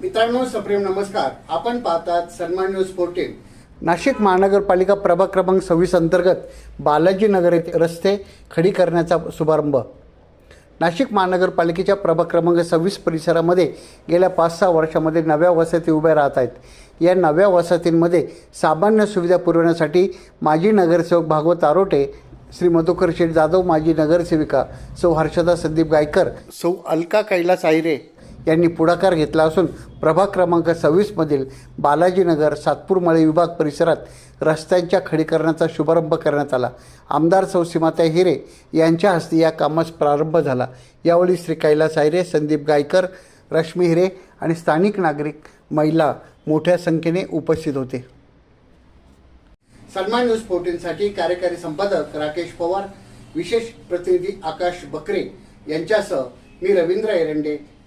मित्रांनो सप्रेम नमस्कार. आपण पाहतात सन्मान न्यूज फोर्टीन नाशिक महानगरपालिका प्रभाग क्रमांक सव्वीस अंतर्गत बालाजी नगर येथे रस्ते खडी करण्याचा शुभारंभ. नाशिक महानगरपालिकेच्या प्रभाग क्रमांक सव्वीस परिसरामध्ये गेल्या पाच सहा वर्षामध्ये नव्या वसती उभ्या राहत आहेत. या नव्या वसतींमध्ये सामान्य सुविधा पुरवण्यासाठी माजी नगरसेवक भागवत आरोटे श्री मधुकर शेठ जाधव माजी नगरसेविका सौ हर्षदा संदीप गायकर सौ अलका कैलास आहिरे यांनी पुढाकार घेतला असून प्रभाग क्रमांक सव्वीसमधील बालाजीनगर सातपूरमळे विभाग परिसरात रस्त्यांच्या खडीकरणाचा शुभारंभ करण्यात आला. आमदार सौ सीमाताई हिरे यांच्या हस्ते या कामास प्रारंभ झाला. यावेळी श्री कैलास आयरे संदीप गायकर रश्मी हिरे आणि स्थानिक नागरिक महिला मोठ्या संख्येने उपस्थित होते. सन्मान न्यूज फोर्टीनसाठी कार्यकारी संपादक राकेश पवार विशेष प्रतिनिधी आकाश बकरे यांच्यासह मी रवींद्र एरंडे